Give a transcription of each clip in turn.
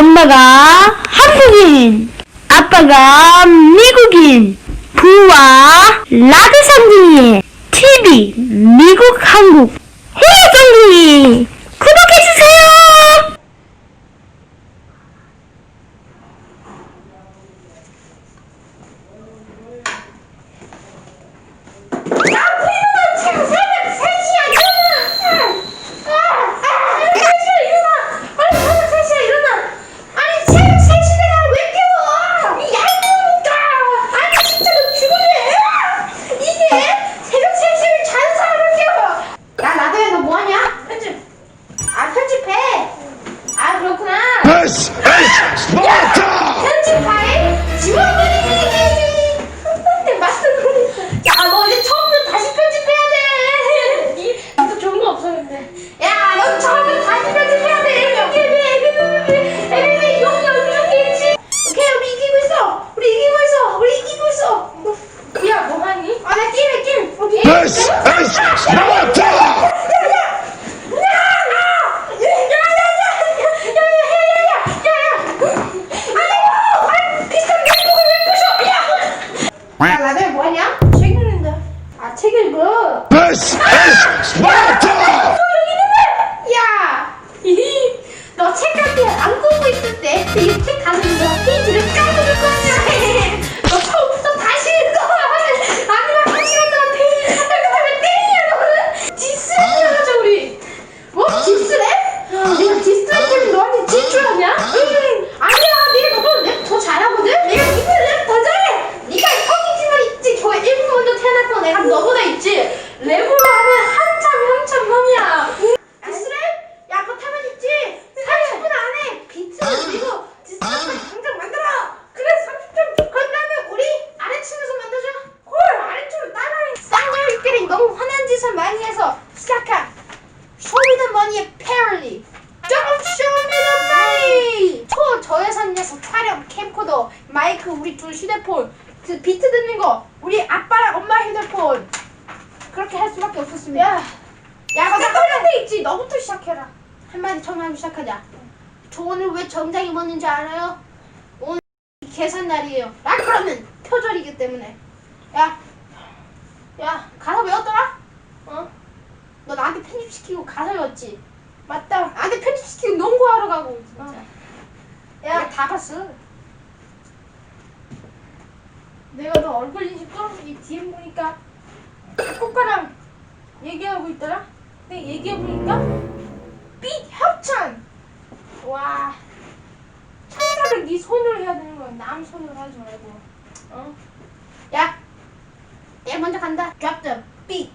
엄마가 한국인, 아빠가 미국인, 부와 라드 상둥이, TV, 미국, 한국, 해외 상둥이, 구독해주세요! This is Sparta! 짓을 많이 해서 시작한 쇼미더머니의 패러디! Don't show me the money! 초저예산 녀석 촬영, 캠코더, 마이크, 우리 둘 휴대폰, 그 비트 듣는 거, 우리 아빠랑 엄마 휴대폰 그렇게 할 수밖에 없었습니다. 야, 야, 너 한마디 있지. 너부터 시작해라. 한마디 처음 시작하자. 저 오늘 왜 정장 입었는지 알아요? 오늘 계산 날이에요. 나 그러면 표절이기 때문에. 야, 야? 너 나한테 편집시키고 외웠지? 맞다. 나한테 편집시키고 농구하러 가고. 진짜. 야, 다 봤어. 내가 너 얼굴 인식 떨어지기 DM 보니까 꽃가랑 얘기하고 있더라? 근데 얘기해보니까 빛 협찬! 와 찬사를 네 손으로 해야 되는 거야 남 손으로 하지 말고 어? 야! 얘 먼저 간다 Drop the beat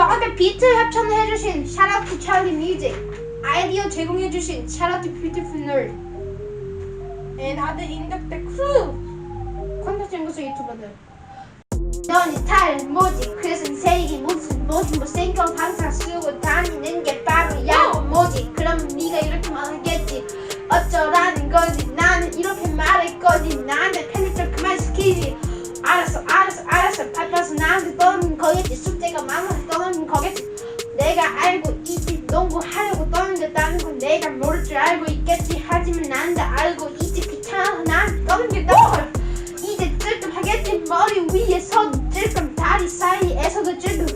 저한테 비트 협찬을 해주신 샤라웃 투 찰리 뮤직 아이디어 제공해주신 샤라웃 투 뷰티풀 널 and other 크루 콘텐츠 연구소 유튜버들 넌 스타일 뭐지? 그래서 색이 무슨 뭐지? 못생겨 항상 쓰고 다니는 게 바로 야구 뭐지? 그럼 네가 이렇게 말하겠지 어쩌라는 거지? 나는 이렇게 말할 거지 나한테 편집 좀 그만 시키지 줄 알고 있겠지. 하지만 난 다. 알고 있지. 귀찮아서 난 널. 이제 찔끔하겠지. 머리 위에서도 찔끔 다리 사이에서도 찔끔.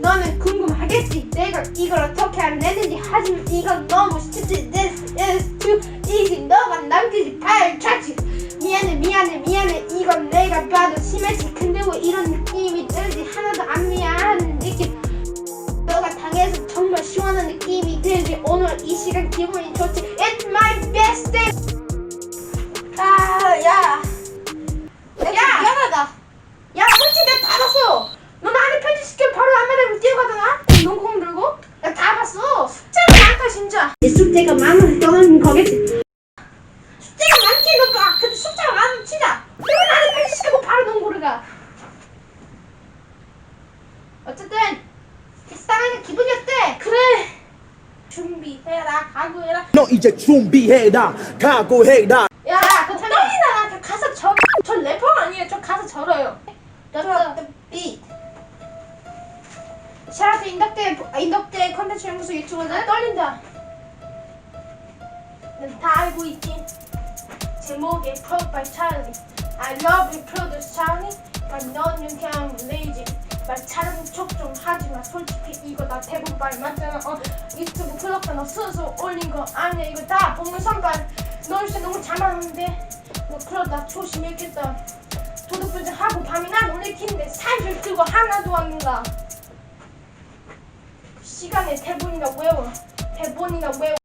너는 궁금하겠지. 내가 이걸 어떻게 알았는지. 하지만 이건 너무 쉽지 This is too easy 너가 남기지. 발차지. 미안해 미안해 미안해. 이건 내가 봐도 심했지. 근데 왜 이런 느낌이 들지? 하나도 안 미안한 느낌. 너가 당해서 정말 시원한 느낌이 들지 오늘 이 시간 기분이 좋지 It's my best day 아야 야! 미안하다. 야, 솔직히 내가 다 봤어. 너 나한테 편집시켜 바로 안마대로 뛰어가잖아? 농공 들고? 야, 다 봤어. 숙제가 많다, 진짜. 네 숙제가 많아서 떠나는 거겠지. 숙제가 많긴 너까 근데 숙제가 많으면 진짜. 왜 나한테 편집시키고 바로 농구를 가? 어쨌든, 식상하는 기분이 어때? 그래. 준비해라, 각오해라. 너 이제 준비해라 각오해라 야, 그 떨리다. 나 가사 저, 저 래퍼 아니에요. 저 가사 절어요. Drop the beat. 샤라트 인덕대 인덕대 컨텐츠 연구소 유튜버는 떨린다. 넌다 알고 있지? 제목에 Pro by Charlie I love you produce Charlie but 너는 그냥 lazy 말 잘하는 척좀 하지마. 솔직히 이거 나 대본 말 맞잖아 어. 유튜브 클럽도 너 스스로 올린 거 아니야. 이거 다 보면 선발 너 진짜 너무 잘하는데? 너 그러다 조심해야겠다. 도둑분들 하고 밤이나 텐데 살줄 들고 하나도 안 놀라 시간에 대본이나 외워. 대본이나 외워.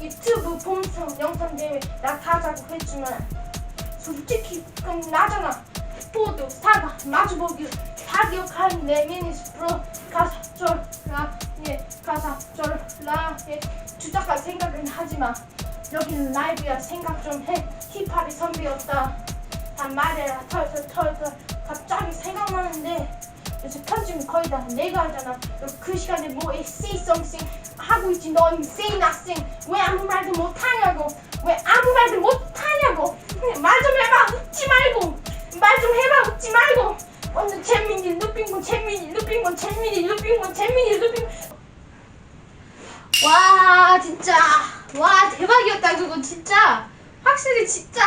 유튜브 본성 영상 대회 나 가자고 했지만 솔직히 그럼 나잖아. 포도 사과 마주보기 다 기억하는 내 미니스 프로 가사 절라 예 가사 절라 예 주작할 생각은 하지마. 여기는 라이브야 생각 좀해. 힙합이 선비였다. 다 말해라 털털 털털. 갑자기 생각나는데. 요새 편집은 거의 다 내가 하잖아. 너그 시간에 뭐해? Say something. 하고 있지. 넌 say nothing. 왜 아무 말도 못하냐고. 왜 아무 말도 못하냐고. 말 좀 해봐. 웃지 말고. 말 좀 해봐. 웃지 말고 오늘 재민이 루핑군 재민이 루핑군 재민이 루핑군 재민이 루핑 와 진짜. 와 대박이었다 그거 진짜. 확실히 진짜.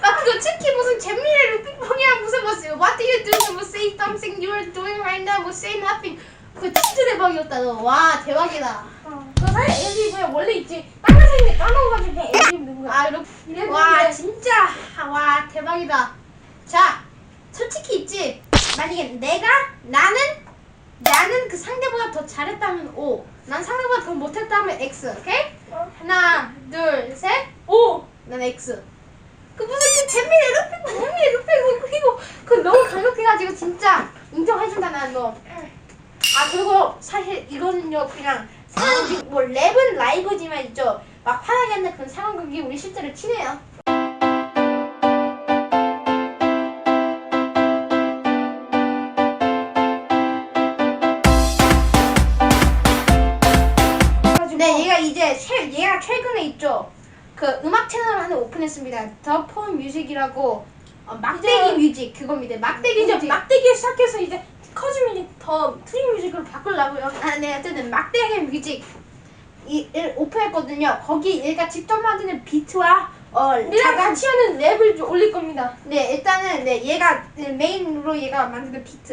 막 그거 특히 무슨 재민이 루핑군이랑 무슨 무슨 What do you do? 뭐 say something you are doing right now? 뭐 say nothing. 그거 진짜 대박이었다 너와 대박이다. 너 사실 엘리브에 원래 있지. 사람이 까먹어가지고 넣은 거야. 아 이렇게. 와 진짜. 와 대박이다. 자 솔직히 있지? 만약에 내가 나는 나는 그 상대보다 더 잘했다면 O. 난 상대보다 더 못했다면 X 오케이? 하나 둘셋오 난 X. 그 무슨 그 잼미의 루페고 잼미의 루페고 그리고 그 너무 강력해가지고 진짜 인정해준다 난 너. 아 그리고 사실 이거는요 그냥 상황극 뭐 랩은 라이브지만 있죠. 막 화나게 하는 그런 상황극이 우리 실제로 친해요 최, 최근에 있죠. 그 음악 채널을 하나 오픈했습니다. 더 폰 뮤직이라고 어, 막대기 뮤직 그겁니다. 막대기 이제 뮤직. 막대기 시작해서 이제 커지면 더 트리 뮤직으로 바꾸려고요. 아, 네, 어쨌든 막대기 뮤직 이를 오픈했거든요. 거기 얘가 직접 만드는 비트와 어 우리랑 자가 같이 하는 랩을 좀 올릴 겁니다. 네 일단은 네 얘가 메인으로 얘가 만드는 비트